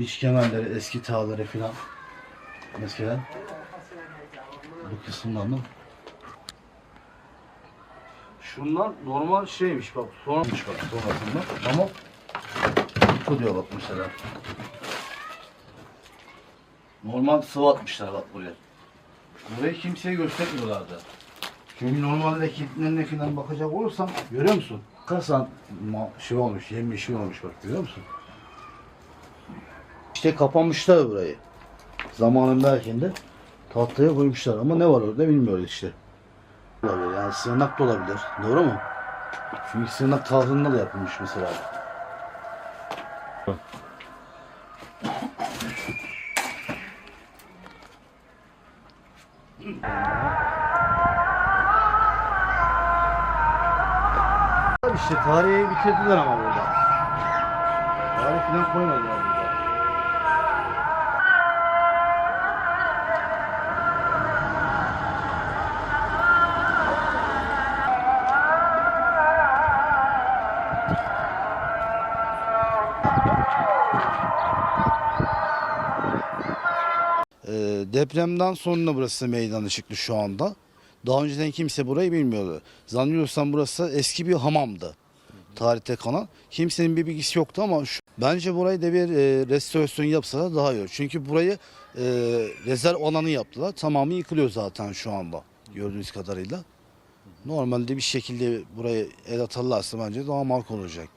işkemenleri, eski tağları filan. Mesela bu kısımdan da. Şunlar normal şeymiş bak. Sonramış bak sonrasında. Ama bu diyor bak mesela. Normal sıvı atmışlar bak buraya. Burayı kimseye göstermiyorlardı. Çünkü normalde kitlenine falan bakacak olursam görüyor musun? Kasan şey olmuş, yemiş olmuş bak görüyor musun? İşte kapamışlar burayı. Zamanındayken de tahtaya koymuşlar ama ne var orada bilmiyoruz işte. Olabilir yani sığınak da olabilir. Doğru mu? Çünkü sığınak tahtında da yapılmış mesela. İşte tarihi bitirdiler ama burada. Tarih falan koymadılar burada. Ee, depremden sonra burası meydan çıktı şu anda. Daha önceden kimse burayı bilmiyordu. Zannediyorsam burası eski bir hamamdı. Tarihte kalan. Kimsenin bir bilgisi yoktu ama şu, bence burayı da bir e, restorasyon yapsalar daha iyi. Çünkü burayı e, rezerv alanı yaptılar. Tamamı yıkılıyor zaten şu anda gördüğünüz kadarıyla. Normalde bir şekilde burayı el atarlarsa bence daha makul olacak.